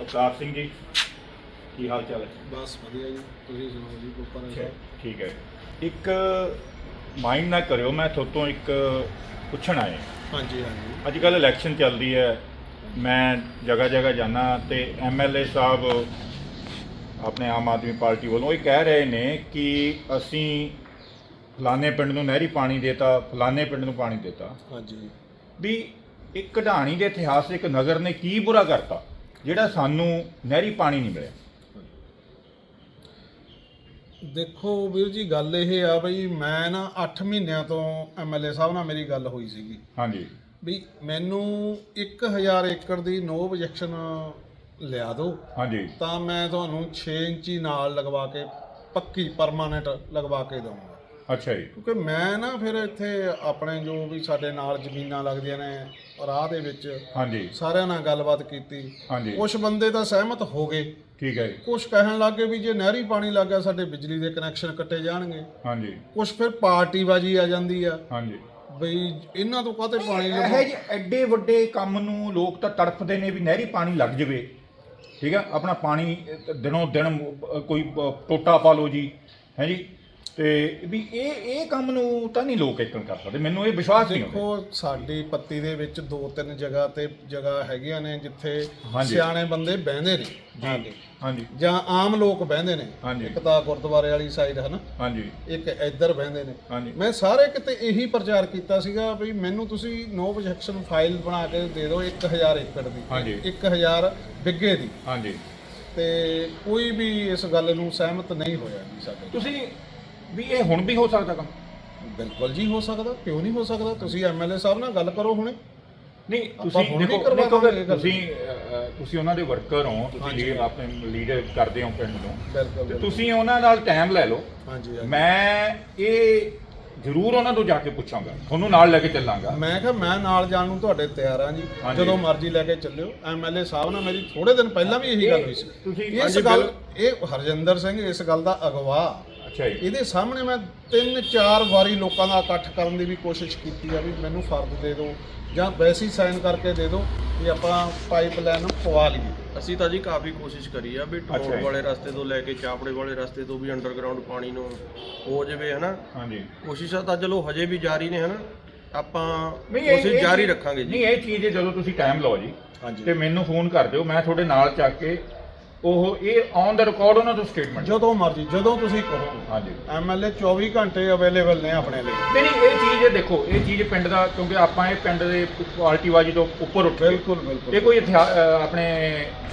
ਅਵਤਾਰ ਸਿੰਘ ਜੀ ਕੀ ਹਾਲ ਚਾਲ ਹੈ? ਬਸ ਵਧੀਆ ਜੀ ਤੁਸੀਂ ਸੁਣਾਓ ਜੀ ਕੋਪਰ ਠੀਕ ਹੈ। ਇੱਕ ਮਾਈਂਡ ਨਾ ਕਰਿਓ ਮੈਂ ਤੁਹਾਤੋਂ ਇੱਕ ਪੁੱਛਣ ਆਇਆ। ਹਾਂਜੀ ਹਾਂਜੀ। ਅੱਜ ਕੱਲ ਇਲੈਕਸ਼ਨ ਚੱਲਦੀ ਹੈ ਮੈਂ ਜਗ੍ਹਾ ਜਗ੍ਹਾ ਜਾਣਾ ਤੇ ਐਮਐਲਏ ਸਾਹਿਬ ਆਪਣੇ ਆਮ ਆਦਮੀ ਪਾਰਟੀ ਵੱਲੋਂ ਇਹ ਕਹਿ ਰਹੇ ਨੇ ਕਿ ਅਸੀਂ ਫਲਾਣੇ ਪਿੰਡ ਨੂੰ ਨਹਿਰੀ ਪਾਣੀ ਦੇਤਾ ਫਲਾਣੇ ਪਿੰਡ ਨੂੰ ਪਾਣੀ ਦੇਤਾ। ਹਾਂਜੀ। ਵੀ ਇੱਕ ਕਢਾਣੀ ਦੇ ਇਤਿਹਾਸ ਇੱਕ ਨਗਰ ਨੇ ਕੀ ਬੁਰਾ ਕਰਤਾ? ਜਿਹੜਾ ਸਾਨੂੰ ਨਹਿਰੀ ਪਾਣੀ ਨਹੀਂ ਮਿਲਿਆ। ਦੇਖੋ ਵੀਰ ਜੀ ਗੱਲ ਇਹ ਆ ਬਈ ਮੈਂ ਨਾ 8 ਮਹੀਨਿਆਂ ਤੋਂ ਐਮਐਲਏ ਸਾਹਿਬ ਨਾਲ ਮੇਰੀ ਗੱਲ ਹੋਈ ਸੀਗੀ। ਹਾਂਜੀ। ਵੀ ਮੈਨੂੰ 1000 ਏਕੜ ਦੀ ਨੋ ਆਬਜੈਕਸ਼ਨ ਲਿਆ ਦਿਓ। ਹਾਂਜੀ। ਤਾਂ ਮੈਂ ਤੁਹਾਨੂੰ 6 ਇੰਚੀ ਨਾਲ ਲਗਵਾ ਕੇ ਪੱਕੀ ਪਰਮਾਨੈਂਟ ਲਗਵਾ ਕੇ ਦਊਂਗਾ। ਅੱਛਾ ਜੀ। ਕਿਉਂਕਿ ਮੈਂ ਨਾ ਫਿਰ ਇੱਥੇ ਆਪਣੇ ਜੋ ਵੀ ਸਾਡੇ ਨਾਲ ਜ਼ਮੀਨਾਂ ਲੱਗਦੀਆਂ ਨੇ ਰਾਹ ਦੇ ਵਿੱਚ ਹਾਂਜੀ। ਸਾਰਿਆਂ ਨਾਲ ਗੱਲਬਾਤ ਕੀਤੀ। ਹਾਂਜੀ। ਕੁਝ ਬੰਦੇ ਤਾਂ ਸਹਿਮਤ ਹੋ ਗਏ। ਠੀਕ ਹੈ ਜੀ। ਕੁਝ ਕਹਿਣ ਲੱਗੇ ਵੀ ਜੇ ਨਹਿਰੀ ਪਾਣੀ ਲੱਗ ਗਿਆ ਸਾਡੇ ਬਿਜਲੀ ਦੇ ਕਨੈਕਸ਼ਨ ਕੱਟੇ ਜਾਣਗੇ। ਹਾਂਜੀ। ਕੁਝ ਫਿਰ ਪਾਰਟੀਬਾਜੀ ਆ ਜਾਂਦੀ ਆ। ਹਾਂਜੀ। ਬਈ ਇਹਨਾਂ ਤੋਂ ਕਾਹਤੇ ਪਾਣੀ ਇਹ ਲੱਭੋ? ਜਿਹੇ ਐਡੇ ਵੱਡੇ ਕੰਮ ਨੂੰ ਲੋਕ ਤਾਂ ਤੜਫਦੇ ਨੇ ਵੀ ਨਹਿਰੀ ਪਾਣੀ ਲੱਗ ਜਵੇ। ਠੀਕ ਹੈ ਆਪਣਾ ਪਾਣੀ ਅਹ, ਦਿਨੋਂ ਦਿਨ ਅਹ, ਕੋਈ ਅਹ, ਟੋਟਾ ਪਾ ਲਓ ਜੀ। ਹੈ ਜੀ? ਤੇ ਵੀ ਇਹ ਇਹ ਕੰਮ ਨੂੰ ਤਾਂ ਨਹੀਂ ਲੋਕ ਇਕਣ ਕਰ ਸਕਦੇ। ਮੈਨੂੰ ਇਹ ਵਿਸ਼ਵਾਸ ਨਹੀਂ ਹੁੰਦਾ। ਦੇਖੋ ਸਾਡੀ ਪੱਤੀ ਦੇ ਵਿੱਚ ਦੋ ਤਿੰਨ ਜਗ੍ਹਾ ਤੇ ਜਗ੍ਹਾ ਹੈਗੀਆਂ ਨੇ ਜਿੱਥੇ ਹਾਂਜੀ। ਸਿਆਣੇ ਬੰਦੇ ਬਹਿੰਦੇ ਨੇ। ਹਾਂਜੀ। ਹਾਂਜੀ। ਜਾਂ ਆਮ ਲੋਕ ਬਹਿੰਦੇ ਨੇ। ਇੱਕ ਤਾਂ ਗੁਰਦੁਆਰੇ ਵਾਲੀ ਸਾਈਡ ਹੈ ਨਾ ਹਾਂਜੀ। ਇੱਕ ਇੱਧਰ ਬਹਿੰਦੇ ਨੇ। ਹਾਂਜੀ। ਮੈਂ ਸਾਰੇ ਕਿਤੇ ਇਹੀ ਪ੍ਰਚਾਰ ਕੀਤਾ ਸੀਗਾ ਵੀ ਮੈਨੂੰ ਤੁਸੀਂ ਨੋ ਆਬਜੈਕਸ਼ਨ ਫਾਈਲ ਬਣਾ ਕੇ ਦੇ ਦਿਓ 1000 ਏਕੜ ਦੀ। ਹਾਂਜੀ। 1000 ਬਿੱਗੇ ਦੀ। ਹਾਂਜੀ। ਤੇ ਕੋਈ ਵੀ ਇਸ ਗੱਲ ਨੂੰ ਸਹਿਮਤ ਨਹੀਂ ਹੋਇਆ ਜੀ ਸਾਡੇ। ਤੁਸੀਂ ਵੀ ਇਹ ਹੁਣ ਵੀ ਹੋ ਸਕਦਾ ਕੰਮ ਬਿਲਕੁਲ ਜੀ ਹੋ ਸਕਦਾ ਕਿਉਂ ਨਹੀਂ ਹੋ ਸਕਦਾ ਤੁਸੀਂ ਐਮਐਲਏ ਸਾਹਿਬ ਨਾਲ ਗੱਲ ਕਰੋ ਹੁਣੇ ਨਹੀਂ ਤੁਸੀਂ ਦੇਖੋ ਦੇਖੋ। ਤੁਸੀਂ ਤੁਸੀਂ ਉਹਨਾਂ ਦੇ ਵਰਕਰ ਹੋ ਤੁਸੀਂ। ਲੀਡ ਆਪਣੇ ਲੀਡਰ ਕਰਦੇ ਹੋ ਪਿੰਡ ਨੂੰ ਤੇ। ਤੁਸੀਂ ਉਹਨਾਂ ਨਾਲ ਟਾਈਮ ਲੈ ਲਓ ਹਾਂਜੀ। ਮੈਂ ਇਹ ਜ਼ਰੂਰ ਉਹਨਾਂ ਤੋਂ ਜਾ ਕੇ ਪੁੱਛਾਂਗਾ ਤੁਹਾਨੂੰ ਨਾਲ ਲੈ ਕੇ ਚੱਲਾਂਗਾ ਮੈਂ ਕਿਹਾ ਮੈਂ ਨਾਲ ਜਾਣ ਨੂੰ ਤੁਹਾਡੇ ਤਿਆਰ ਹਾਂ ਜੀ। ਜਦੋਂ ਮਰਜ਼ੀ ਲੈ ਕੇ ਚੱਲਿਓ ਐਮਐਲਏ ਸਾਹਿਬ ਨਾਲ ਮੇਰੀ ਥੋੜੇ ਦਿਨ ਪਹਿਲਾਂ ਵੀ ਇਹੀ ਗੱਲ ਹੋਈ ਸੀ ਤੁਸੀਂ ਇਸ ਗੱਲ ਇਹ ਹਰਜਿੰਦਰ ਸਿੰਘ ਇਸ ਗੱਲ ਦਾ ਅਗਵਾ ਅੱਛਾ ਜੀ ਇਹਦੇ ਸਾਹਮਣੇ ਮੈਂ ਤਿੰਨ ਚਾਰ ਵਾਰੀ ਲੋਕਾਂ ਦਾ ਇਕੱਠ ਕਰਨ ਦੀ ਵੀ ਕੋਸ਼ਿਸ਼ ਕੀਤੀ ਆ ਵੀ ਮੈਨੂੰ ਫਰਦ ਦੇ ਦਿਓ ਜਾਂ ਵੈਸੇ ਹੀ ਸਾਈਨ ਕਰਕੇ ਦੇ ਦਿਓ ਵੀ ਆਪਾਂ ਪਾਈਪਲਾਈਨ ਪਵਾ ਲਈਏ। ਅਸੀਂ ਤਾਂ ਜੀ ਕਾਫੀ ਕੋਸ਼ਿਸ਼ ਕਰੀ ਆ ਵੀ ਅੱਛਾ ਟੋਲ ਜੀ। ਵਾਲੇ ਰਸਤੇ ਤੋਂ ਲੈ ਕੇ ਚਾਪੜੇ ਵਾਲੇ ਰਸਤੇ ਤੋਂ ਵੀ ਅੰਡਰਗਰਾਉਂਡ ਪਾਣੀ ਨੂੰ ਹੋ ਜਾਵੇ ਹਨਾ? ਹਾਂਜੀ। ਕੋਸ਼ਿਸ਼ਾਂ ਤਾਂ ਚਲੋ ਹਜੇ ਵੀ ਜਾਰੀ ਨੇ ਹਨਾ? ਆਪਾਂ ਕੋਸ਼ਿਸ਼ ਜਾਰੀ ਚੀਜ਼- ਰੱਖਾਂਗੇ ਜੀ। ਨਹੀਂ ਇਹ ਚੀਜ਼ ਜਦੋਂ ਤੁਸੀਂ ਟਾਈਮ ਲਓ ਜੀ ਹਾਂਜੀ। ਤੇ ਮੈਨੂੰ ਫੋਨ ਕਰ ਦਿਓ ਮੈਂ ਤੁਹਾਡੇ ਨਾਲ ਚੱਕ ਕੇ ਉਹ ਇਹ ਔਨ ਦਾ ਰਿਕਾਰਡ ਉਹਨਾਂ ਤੋਂ ਸਟੇਟਮੈਂਟ ਜਦੋਂ ਮਰਜ਼ੀ ਜਦੋਂ ਤੁਸੀਂ ਕਹੋ। ਹਾਂਜੀ। ਐਮਐਲਏ 24 ਘੰਟੇ ਅਵੇਲੇਬਲ ਨੇ ਆਪਣੇ ਲਈ। ਨਹੀਂ ਨਹੀਂ ਇਹ ਚੀਜ਼ ਦੇਖੋ ਇਹ ਚੀਜ਼ ਪਿੰਡ ਦਾ ਕਿਉਂਕਿ ਆਪਾਂ ਇਹ ਪਿੰਡ ਦੇ ਪਾਰਟੀਬਾਜੀ ਤੋਂ ਉੱਪਰ ਉੱਠ ਗਏ। ਬਿਲਕੁਲ ਬਿਲਕੁਲ। ਇਹ ਕੋਈ ਇਤਿਹਾ- ਆਪਣੇ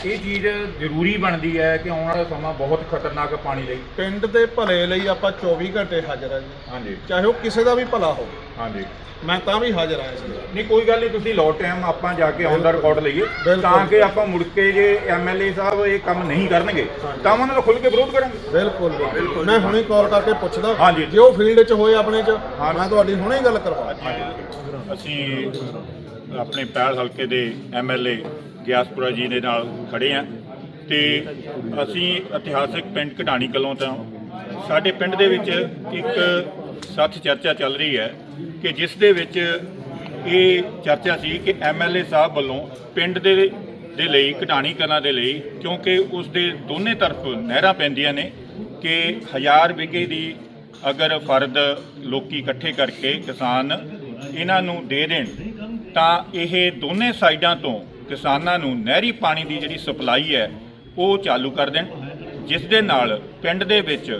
ਇਹ ਚੀਜ਼ ਜ਼ਰੂਰੀ ਬਣਦੀ ਹੈ ਕਿ ਆਉਣ ਵਾਲਾ ਸਮਾਂ ਬਹੁਤ ਖਤਰਨਾਕ ਹੈ ਪਾਣੀ ਲਈ। ਪਿੰਡ ਦੇ ਭਲੇ ਲਈ ਆਪਾਂ 24 ਘੰਟੇ ਹਾਜ਼ਰ ਹਾਂ ਜੀ। ਹਾਂਜੀ। ਚਾਹੇ ਉਹ ਕਿਸੇ ਦਾ ਵੀ ਭਲਾ ਹੋਵੇ। ਹਾਂਜੀ। ਮੈਂ ਤਾਂ ਵੀ ਹਾਜ਼ਰ ਇਸ ਲਈ ਨਹੀਂ ਕੋਈ ਗੱਲ ਨਹੀਂ ਤੁਸੀਂ ਲੋ ਟਾਈਮ ਆਪਾਂ ਜਾ ਕੇ ਦਾ ਰਿਕਾਰਡ ਲਈਏ। ਤਾਂ ਕਿ ਆਪਾਂ ਮੁੜ ਕੇ ਜੇ ਐਮਐਲਏ ਸਾਹਿਬ ਇਹ ਕੰਮ ਨਹੀਂ ਕਰਨਗੇ ਤਾਂ ਉਹਨਾਂ ਦਾ ਖੁੱਲ ਕੇ ਵਿਰੋਧ ਕਰਾਂਗੇ। ਬਿਲਕੁਲ ਬਿਲਕੁਲ। ਮੈਂ ਹੁਣੇ ਕਾਲ ਕਰਕੇ ਪੁੱਛਦਾ ਹਾਂਜੀ। ਜੇ ਉਹ ਫੀਲਡ 'ਚ ਹੋਏ ਆਪਣੇ 'ਚ। ਮੈਂ ਤੁਹਾਡੀ ਹੁਣੇ ਗੱਲ ਕਰਵਾ ਅਸੀਂ ਆਪਣੇ ਪੈਲ ਹਲਕੇ ਦੇ ਐਮਐਲਏ ਗਿਆਸਪੁਰਾ ਜੀ ਦੇ ਨਾਲ ਖੜੇ ਆ ਤੇ ਅਸੀਂ ਇਤਿਹਾਸਕ ਪਿੰਡ ਕਢਾਣੀ ਕਲੋਂ ਤੋਂ ਸਾਡੇ ਪਿੰਡ ਦੇ ਵਿੱਚ ਇੱਕ ਸੱਥ ਚਰਚਾ ਚੱਲ ਰਹੀ ਹੈ ਕਿ ਜਿਸ ਦੇ ਵਿੱਚ ਇਹ ਚਰਚਾ ਸੀ ਕਿ ਐਮਐਲਏ ਸਾਹਿਬ ਵੱਲੋਂ ਪਿੰਡ ਦੇ ਦੇ ਲਈ, ਕਢਾਣੀ ਕਲਾਂ ਦੇ ਲਈ, ਕਿਉਂਕਿ ਉਸ ਦੇ ਦੋਨੇ ਤਰਫ ਨਹਿਰਾਂ ਪੈਂਦੀਆਂ ਨੇ ਕਿ ਹਜ਼ਾਰ ਵਿਗੇ ਦੀ ਅਗਰ ਫਰਦ ਲੋਕੀ ਇਕੱਠੇ ਕਰਕੇ ਕਿਸਾਨ ਇਹਨਾਂ ਨੂੰ ਦੇ ਦੇਣ, ਤਾਂ ਇਹ ਦੋਨੇ ਸਾਈਡਾਂ ਤੋਂ ਕਿਸਾਨਾਂ ਨੂੰ ਨਹਿਰੀ ਪਾਣੀ ਦੀ ਜਿਹੜੀ ਸਪਲਾਈ ਹੈ, ਉਹ ਚਾਲੂ ਕਰ ਦੇਣ, ਜਿਸ ਦੇ ਨਾਲ ਪਿੰਡ ਦੇ ਵਿੱਚ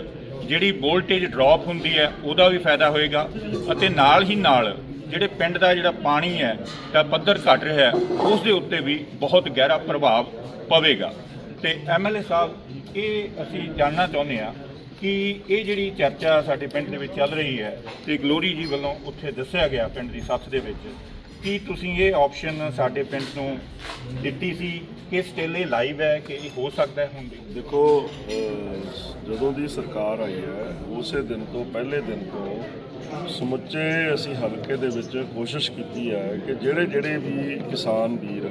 ਜਿਹੜੀ ਵੋਲਟੇਜ ਡ੍ਰੌਪ ਹੁੰਦੀ ਹੈ, ਉਹਦਾ ਵੀ ਫਾਇਦਾ ਹੋਏਗਾ। ਅਤੇ ਨਾਲ ਹੀ ਨਾਲ ਜਿਹੜੇ ਪਿੰਡ ਦਾ ਜਿਹੜਾ ਪਾਣੀ ਹੈ, ਦਾ ਪੱਧਰ ਘਟ ਰਿਹਾ ਉਸ ਦੇ ਉੱਤੇ ਵੀ ਬਹੁਤ ਗਹਿਰਾ ਪ੍ਰਭਾਵ ਪਵੇਗਾ। ਤੇ ਐਮਐਲਏ ਸਾਹਿਬ, ਇਹ ਅਸੀਂ ਜਾਣਨਾ ਚਾਹੁੰਦੇ ਹਾਂ ਕਿ ਇਹ ਜਿਹੜੀ ਚਰਚਾ ਸਾਡੇ ਪਿੰਡ ਦੇ ਵਿੱਚ ਚੱਲ ਰਹੀ ਹੈ, ਤੇ ਗਲੋਰੀ ਜੀ ਵੱਲੋਂ ਉੱਥੇ ਦੱਸਿਆ ਗਿਆ ਪਿੰਡ ਦੀ ਸੱਥ ਦੇ ਵਿੱਚ। ਕੀ ਤੁਸੀਂ ਇਹ ਆਪਸ਼ਨ ਸਾਡੇ ਪਿੰਡ ਨੂੰ ਦਿੱਤੀ ਸੀ? ਕਿ ਸਟਿਲ ਇਹ ਲਾਈਵ ਹੈ ਕਿ ਇਹ ਹੋ ਸਕਦਾ ਹੈ ਹੁਣ? ਵੀ ਦੇਖੋ ਅਹ, ਜਦੋਂ ਦੀ ਸਰਕਾਰ ਆਈ ਹੈ ਉਸੇ ਦਿਨ ਤੋਂ ਪਹਿਲੇ ਦਿਨ ਤੋਂ ਸਮੁੱਚੇ ਅਸੀਂ ਹਲਕੇ ਦੇ ਵਿੱਚ ਕੋਸ਼ਿਸ਼ ਕੀਤੀ ਹੈ ਕਿ ਜਿਹੜੇ ਜਿਹੜੇ ਵੀ ਕਿਸਾਨ ਵੀਰ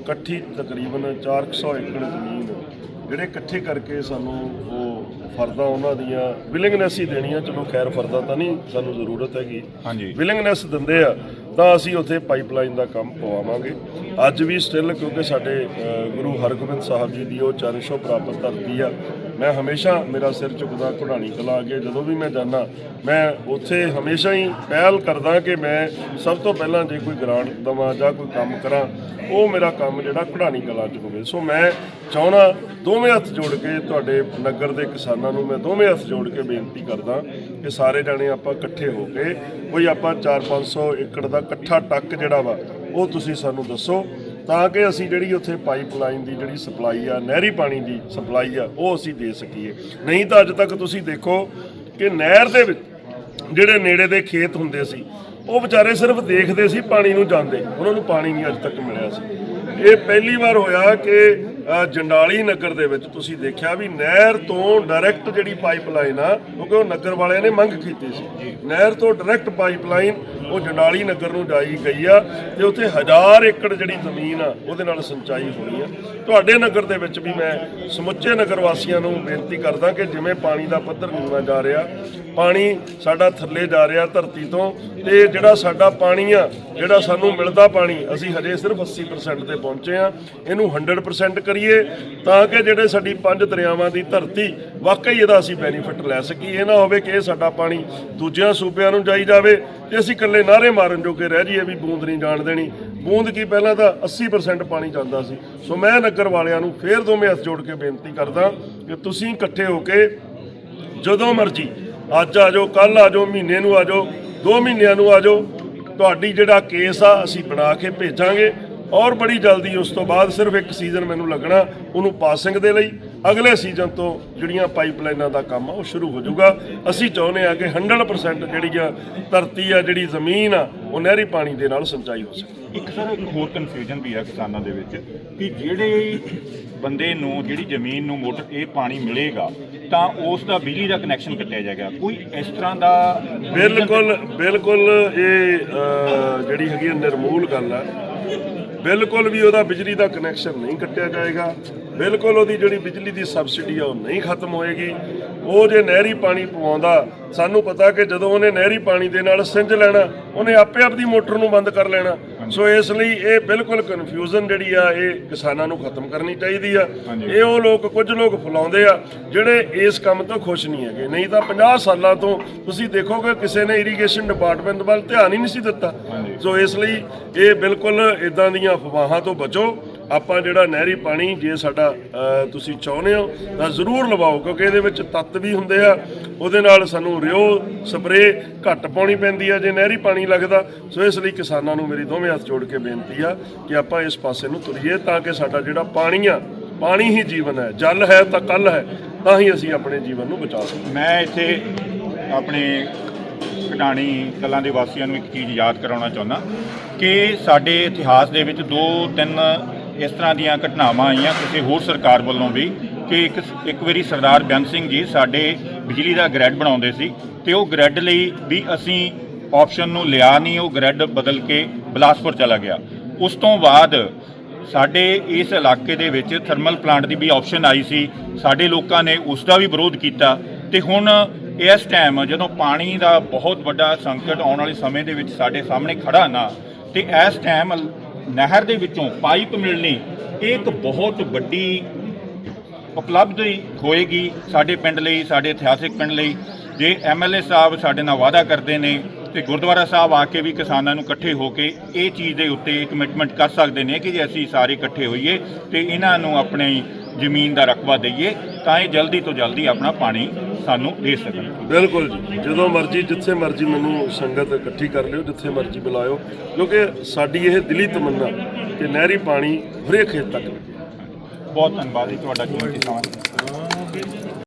ਇਕੱਠੀ ਤਕਰੀਬਨ 400 ਏਕੜ ਜ਼ਮੀਨ ਜਿਹੜੇ ਇਕੱਠੇ ਕਰਕੇ ਸਾਨੂੰ ਉਹ ਫਰਦਾ ਉਹਨਾਂ ਦੀਆਂ ਵਿਲਿੰਗਨੈਸ ਹੀ ਦੇਣੀ ਆ ਚਲੋ ਖੈਰ ਫਰਦਾ ਤਾਂ ਨਹੀਂ ਸਾਨੂੰ ਜ਼ਰੂਰਤ ਹੈਗੀ। ਹਾਂਜੀ। ਵਿਲਿੰਗਨੈਸ ਦਿੰਦੇ ਆ ਤਾਂ ਅਸੀਂ ਉੱਥੇ ਪਾਈਪਲਾਈਨ ਦਾ ਕੰਮ ਪਵਾਵਾਂਗੇ। ਅੱਜ ਵੀ ਸਟਿਲ ਕਿਉਂਕਿ ਸਾਡੇ ਗੁਰੂ ਹਰਗੋਬਿੰਦ ਸਾਹਿਬ ਜੀ ਦੀ ਉਹ ਚਰਨ ਛੋਹ ਪ੍ਰਾਪਤ ਧਰਤੀ ਆ ਮੈਂ ਹਮੇਸ਼ਾ ਮੇਰਾ ਸਿਰ ਝੁਕਦਾ ਘੁੜਾਣੀ ਕਲਾ ਅੱਗੇ ਜਦੋਂ ਵੀ ਮੈਂ ਜਾਂਦਾ, ਮੈਂ ਉੱਥੇ ਹਮੇਸ਼ਾ ਹੀ ਪਹਿਲ ਕਰਦਾ ਕਿ ਮੈਂ ਸਭ ਤੋਂ ਪਹਿਲਾਂ ਜੇ ਕੋਈ ਗ੍ਰਾਂਟ ਦਵਾਂ ਜਾਂ ਕੋਈ ਕੰਮ ਕਰਾਂ, ਉਹ ਮੇਰਾ ਕੰਮ ਜਿਹੜਾ ਘੁੜਾਣੀ ਕਲਾ 'ਚ ਹੋਵੇ। ਸੋ ਮੈਂ ਚਾਹਣਾ ਦੋਵੇਂ ਹੱਥ ਜੋੜ ਕੇ ਤੁਹਾਡੇ ਨਗਰ ਦੇ ਕਿਸਾਨਾਂ ਨੂੰ ਮੈਂ ਦੋਵੇਂ ਹੱਥ ਜੋੜ ਕੇ ਬੇਨਤੀ ਕਰਦਾ ਕਿ ਸਾਰੇ ਜਾਣੇ ਆਪਾਂ ਇਕੱਠੇ ਹੋ ਕੇ ਕੋਈ ਆਪਾਂ 4-500 ਏਕੜ ਦਾ ਇਕੱਠਾ ਟੱਕ ਜਿਹੜਾ ਵਾ, ਉਹ ਤੁਸੀਂ ਸਾਨੂੰ ਦੱਸੋ। ਤਾਂ ਕਿ ਅਸੀਂ ਜਿਹੜੀ ਉੱਥੇ ਪਾਈਪਲਾਈਨ ਦੀ ਜਿਹੜੀ ਸਪਲਾਈ ਆ, ਨਹਿਰੀ ਪਾਣੀ ਦੀ ਸਪਲਾਈ ਆ, ਉਹ ਅਸੀਂ ਦੇ ਸਕੀਏ। ਨਹੀਂ ਤਾਂ ਅੱਜ ਤੱਕ ਤੁਸੀਂ ਦੇਖੋ ਕਿ ਨਹਿਰ ਦੇ ਵਿੱਚ ਜਿਹੜੇ ਨੇੜੇ ਦੇ ਖੇਤ ਹੁੰਦੇ ਸੀ, ਉਹ ਵਿਚਾਰੇ ਸਿਰਫ ਦੇਖਦੇ ਸੀ ਪਾਣੀ ਨੂੰ ਜਾਂਦੇ। ਉਹਨਾਂ ਨੂੰ ਪਾਣੀ ਨਹੀਂ ਅੱਜ ਤੱਕ ਮਿਲਿਆ ਸੀ। ਇਹ ਪਹਿਲੀ ਵਾਰ ਹੋਇਆ ਕਿ ਜੰਡਾਲੀ ਨਗਰ ਦੇ ਵਿੱਚ ਤੁਸੀਂ ਦੇਖਿਆ ਵੀ ਨਹਿਰ ਤੋਂ ਡਾਇਰੈਕਟ ਜਿਹੜੀ ਪਾਈਪਲਾਈਨ ਆ, ਕਿਉਂਕਿ ਉਹ ਨਗਰ ਵਾਲਿਆਂ ਨੇ ਮੰਗ ਕੀਤੀ ਸੀ। ਨਹਿਰ ਤੋਂ ਡਾਇਰੈਕਟ ਪਾਈਪਲਾਈਨ ਉਹ ਜਨਾਲੀ ਨਗਰ ਨੂੰ ਜਾਈ ਗਈ ਆ ਤੇ ਉੱਥੇ ਹਜ਼ਾਰ ਏਕੜ ਜਿਹੜੀ ਜ਼ਮੀਨ ਆ, ਉਹਦੇ ਨਾਲ ਸਿੰਚਾਈ ਹੋਣੀ ਆ। ਤੁਹਾਡੇ ਨਗਰ ਦੇ ਵਿੱਚ ਵੀ ਮੈਂ ਸਮੁੱਚੇ ਨਗਰ ਵਾਸੀਆਂ ਨੂੰ ਬੇਨਤੀ ਕਰਦਾ ਕਿ ਜਿਵੇਂ ਪਾਣੀ ਦਾ ਪੱਧਰ ਨੀਵਾਂ ਜਾ ਰਿਹਾ, ਪਾਣੀ ਸਾਡਾ ਥੱਲੇ ਜਾ ਰਿਹਾ ਧਰਤੀ ਤੋਂ, ਤੇ ਜਿਹੜਾ ਸਾਡਾ ਪਾਣੀ ਆ, ਜਿਹੜਾ ਸਾਨੂੰ ਮਿਲਦਾ ਪਾਣੀ, ਅਸੀਂ ਹਜੇ ਸਿਰਫ 80% ਤੇ ਪਹੁੰਚੇ ਆ, ਇਹਨੂੰ 100% ਕਰੀਏ ਤਾਂ ਕਿ ਜਿਹੜੇ ਸਾਡੀ ਪੰਜ ਦਰਿਆਵਾਂ ਦੀ ਧਰਤੀ, ਵਾਕਈ ਇਹਦਾ ਅਸੀਂ ਬੈਨੀਫਿਟ ਲੈ ਸਕੀਏ। ਇਹ ਨਾ ਹੋਵੇ ਕਿ ਇਹ ਸਾਡਾ ਪਾਣੀ ਦੂਜਿਆਂ ਸੂਬਿਆਂ ਨੂੰ ਜਾਈ ਜਾਵੇ ਤੇ ਅਸੀਂ ਇਕੱਲੇ ਨਾਰੇ ਮਾਰਨ ਜੋਗੇ ਰਹਿ ਜਾਈਏ ਵੀ ਬੂੰਦ ਨਹੀਂ ਜਾਣ ਦੇਣੀ। ਬੂੰਦ ਕੀ ਪਹਿਲਾਂ ਤਾਂ 80% ਪਾਣੀ ਜਾਂਦਾ ਸੀ। ਸੋ ਮੈਂ ਨਗਰ ਵਾਲਿਆਂ ਨੂੰ ਫੇਰ ਦੋਵੇਂ ਹੱਥ ਜੋੜ ਕੇ ਬੇਨਤੀ ਕਰਦਾ ਕਿ ਤੁਸੀਂ ਇਕੱਠੇ ਹੋ ਕੇ ਜਦੋਂ ਮਰਜ਼ੀ ਅੱਜ ਆ ਜਾਓ ਕੱਲ ਆ ਜਾਓ, ਮਹੀਨੇ ਨੂੰ ਆ ਜਾਓ 2 ਮਹੀਨਿਆਂ ਨੂੰ ਆ ਜਾਓ, ਤੁਹਾਡੀ ਜਿਹੜਾ ਕੇਸ ਆ, ਅਸੀਂ ਬਣਾ ਕੇ ਭੇਜਾਂਗੇ। ਔਰ ਬੜੀ ਜਲਦੀ ਉਸ ਤੋਂ ਬਾਅਦ ਸਿਰਫ ਇੱਕ ਸੀਜ਼ਨ ਮੈਨੂੰ ਲੱਗਣਾ, ਉਹਨੂੰ ਪਾਸਿੰਗ ਦੇ ਲਈ। ਅਗਲੇ ਸੀਜ਼ਨ ਤੋਂ ਜਿਹੜੀਆਂ ਪਾਈਪਲਾਈਨਾਂ ਦਾ ਕੰਮ ਆ ਉਹ ਸ਼ੁਰੂ ਹੋ ਜਾਊਗਾ। ਅਸੀਂ ਚਾਹੁੰਦੇ ਆ ਕਿ 100% ਜਿਹੜੀ ਆ ਧਰਤੀ ਆ ਜਿਹੜੀ ਜ਼ਮੀਨ ਆ ਉਹ ਨਹਿਰੀ ਪਾਣੀ ਦੇ ਨਾਲ ਸਿੰਚਾਈ ਹੋ ਸਕੇ। ਇੱਕ ਸਰ ਇੱਕ ਹੋਰ ਕਨਫਿਊਜ਼ਨ ਵੀ ਆ ਕਿਸਾਨਾਂ ਦੇ ਵਿੱਚ ਕਿ ਜਿਹੜੇ ਬੰਦੇ ਨੂੰ ਜਿਹੜੀ ਜ਼ਮੀਨ ਨੂੰ ਮੋਟਰ ਇਹ ਪਾਣੀ ਮਿਲੇਗਾ ਤਾਂ ਉਸ ਦਾ ਬਿਜਲੀ ਦਾ ਕਨੈਕਸ਼ਨ ਕੱਟਿਆ ਜਾਏਗਾ। ਕੋਈ ਇਸ ਤਰ੍ਹਾਂ ਦਾ ਬਿਲਕੁਲ ਬਿਲਕੁਲ ਇਹ ਜਿਹੜੀ ਹੈਗੀ ਨਿਰਮੂਲ ਗੱਲ ਆ। ਬਿਲਕੁਲ ਵੀ ਉਹਦਾ ਬਿਜਲੀ ਦਾ ਕਨੈਕਸ਼ਨ ਨਹੀਂ ਕੱਟਿਆ ਜਾਏਗਾ। ਬਿਲਕੁਲ ਉਹਦੀ ਜਿਹੜੀ ਬਿਜਲੀ ਦੀ ਸਬਸਿਡੀ ਆ ਉਹ ਨਹੀਂ ਖਤਮ ਹੋਏਗੀ। ਉਹ ਜੇ ਨਹਿਰੀ ਪਾਣੀ ਪਵਾਉਂਦਾ ਸਾਨੂੰ ਪਤਾ ਕਿ ਜਦੋਂ ਉਹਨੇ ਨਹਿਰੀ ਪਾਣੀ ਦੇ ਨਾਲ ਸਿੰਜ ਲੈਣਾ ਉਹਨੇ ਆਪੇ ਆਪਦੀ ਮੋਟਰ ਨੂੰ ਬੰਦ ਕਰ ਲੈਣਾ। ਸੋ ਇਸ ਲਈ ਇਹ ਬਿਲਕੁਲ ਕਨਫਿਊਜ਼ਨ ਜਿਹੜੀ ਆ ਇਹ ਕਿਸਾਨਾਂ ਨੂੰ ਖਤਮ ਕਰਨੀ ਚਾਹੀਦੀ ਆ। ਇਹ ਉਹ ਲੋਕ ਕੁਝ ਲੋਕ ਫੁਲਾਉਂਦੇ ਆ ਜਿਹੜੇ ਇਸ ਕੰਮ ਤੋਂ ਖੁਸ਼ ਨਹੀਂ ਹੈਗੇ। ਨਹੀਂ ਤਾਂ 50 ਸਾਲਾਂ ਤੋਂ ਤੁਸੀਂ ਦੇਖੋਗੇ ਕਿਸੇ ਨੇ ਇਰੀਗੇਸ਼ਨ ਡਿਪਾਰਟਮੈਂਟ ਵੱਲ ਧਿਆਨ ਹੀ ਨਹੀਂ ਸੀ ਦਿੱਤਾ। ਸੋ ਇਸ ਲਈ ਇਹ ਬਿਲਕੁਲ ਇਦਾਂ ਦੀਆਂ ਅਫਵਾਹਾਂ ਤੋਂ ਬਚੋ। ਆਪਾਂ ਜਿਹੜਾ ਨਹਿਰੀ ਪਾਣੀ ਜੇ ਸਾਡਾ ਤੁਸੀਂ ਚਾਹੁੰਦੇ ਹੋ, ਤਾਂ ਜ਼ਰੂਰ ਲਵਾਓ, ਕਿਉਂਕਿ ਇਹਦੇ ਵਿੱਚ ਤੱਤ ਵੀ ਹੁੰਦੇ ਆ। ਉਹਦੇ ਨਾਲ ਸਾਨੂੰ ਰਿਓ ਸਪਰੇ ਘੱਟ ਪਾਉਣੀ ਪੈਂਦੀ ਆ, ਜੇ ਨਹਿਰੀ ਪਾਣੀ ਲੱਗਦਾ। ਸੋ ਇਸ ਲਈ ਕਿਸਾਨਾਂ ਨੂੰ ਮੇਰੀ ਦੋਵੇਂ ਹੱਥ ਜੋੜ ਕੇ ਬੇਨਤੀ ਆ ਕਿ ਆਪਾਂ ਇਸ ਪਾਸੇ ਨੂੰ ਤੁਰੀਏ, ਤਾਂ ਕਿ ਸਾਡਾ ਜਿਹੜਾ ਪਾਣੀ ਆ, ਪਾਣੀ ਹੀ ਜੀਵਨ ਹੈ। ਜਲ ਹੈ ਤਾਂ ਕੱਲ ਹੈ, ਤਾਂ ਹੀ ਅਸੀਂ ਆਪਣੇ ਜੀਵਨ ਨੂੰ ਬਚਾ ਸਕਦੇ ਮੈਂ ਇੱਥੇ ਆਪਣੇ ਕਢਾਣੀ ਕਲਾਂ ਦੇ ਵਾਸੀਆਂ ਨੂੰ ਇੱਕ ਚੀਜ਼ ਯਾਦ ਕਰਾਉਣਾ ਚਾਹੁੰਦਾ ਕਿ ਸਾਡੇ ਇਤਿਹਾਸ ਦੇ ਵਿੱਚ ਦੋ ਤਿੰਨ ਇਸ ਤਰ੍ਹਾਂ ਦੀਆਂ ਘਟਨਾਵਾਂ ਆਈਆਂ। ਕਿਸੇ ਹੋਰ ਸਰਕਾਰ ਵੱਲੋਂ ਵੀ ਕਿ ਇੱਕ ਇੱਕ ਵਾਰੀ ਸਰਦਾਰ ਬੇਅੰਤ ਸਿੰਘ ਜੀ ਸਾਡੇ ਬਿਜਲੀ ਦਾ ਗ੍ਰਿਡ ਬਣਾਉਂਦੇ ਸੀ ਤੇ ਉਹ ਗ੍ਰਿਡ ਲਈ ਵੀ ਅਸੀਂ ਆਪਸ਼ਨ ਨੂੰ ਲਿਆ ਨਹੀਂ, ਉਹ ਗ੍ਰਿਡ ਬਦਲ ਕੇ ਬਿਲਾਸਪੁਰ ਚਲਾ ਗਿਆ। ਉਸ ਤੋਂ ਬਾਅਦ ਸਾਡੇ ਇਸ ਇਲਾਕੇ ਦੇ ਵਿੱਚ ਥਰਮਲ ਪਲਾਂਟ ਦੀ ਵੀ ਆਪਸ਼ਨ ਆਈ ਸੀ। ਸਾਡੇ ਲੋਕਾਂ ਨੇ ਉਸ ਦਾ ਵੀ ਵਿਰੋਧ ਕੀਤਾ ਤੇ ਹੁਣ ਇਸ ਟਾਈਮ ਜਦੋਂ ਪਾਣੀ ਦਾ ਬਹੁਤ ਵੱਡਾ ਸੰਕਟ ਆਉਣ ਵਾਲੇ ਸਮੇਂ ਦੇ ਵਿੱਚ ਸਾਡੇ ਸਾਹਮਣੇ ਖੜਾ ਨਾ, ਤੇ ਇਸ ਟਾਈਮ ਨਹਿਰ ਦੇ ਵਿੱਚੋਂ ਪਾਈਪ ਮਿਲਣੀ ਇਹ ਇੱਕ ਬਹੁਤ ਵੱਡੀ ਉਪਲਬਧੀ ਹੋਏਗੀ ਸਾਡੇ ਪਿੰਡ ਲਈ, ਸਾਡੇ ਇਤਿਹਾਸਿਕ ਪਿੰਡ ਲਈ। ਜੇ ਐਮਐਲਏ ਸਾਹਿਬ ਸਾਡੇ ਨਾਲ ਵਾਅਦਾ ਕਰਦੇ ਨੇ ਤੇ ਗੁਰਦੁਆਰਾ ਸਾਹਿਬ ਆ ਕੇ ਵੀ ਕਿਸਾਨਾਂ ਨੂੰ ਇਕੱਠੇ ਹੋ ਕੇ ਇਹ ਚੀਜ਼ ਦੇ ਉੱਤੇ ਕਮਿਟਮੈਂਟ ਕਰ ਸਕਦੇ ਨੇ ਕਿ ਜੇ ਅਸੀਂ ਸਾਰੇ ਇਕੱਠੇ ਹੋਈਏ ਤੇ ਇਹਨਾਂ ਨੂੰ ਆਪਣੇ ਜ਼ਮੀਨ ਦਾ ਰਕਬਾ ਦਈਏ ਤਾਂ ਇਹ ਜਲਦੀ ਤੋਂ ਜਲਦੀ ਆਪਣਾ ਪਾਣੀ ਸਾਨੂੰ ਦੇ ਸਕਣ। ਬਿਲਕੁਲ ਜੀ। ਜਦੋਂ ਮਰਜ਼ੀ ਜਿੱਥੇ ਮਰਜ਼ੀ ਮੈਨੂੰ ਸੰਗਤ ਇਕੱਠੀ ਕਰ ਲਿਓ ਜਿੱਥੇ ਮਰਜ਼ੀ ਬੁਲਾਇਓ ਕਿਉਂਕਿ ਸਾਡੀ ਇਹ ਦਿਲੀ ਤਮੰਨਾ ਕਿ ਨਹਿਰੀ ਪਾਣੀ ਹਰੇਕ ਖੇਤ ਤੱਕ ਬਹੁਤ ਧੰਨਵਾਦ ਜੀ ਤੁਹਾਡਾ ਕੀਮਤੀ ਸਮਾਂ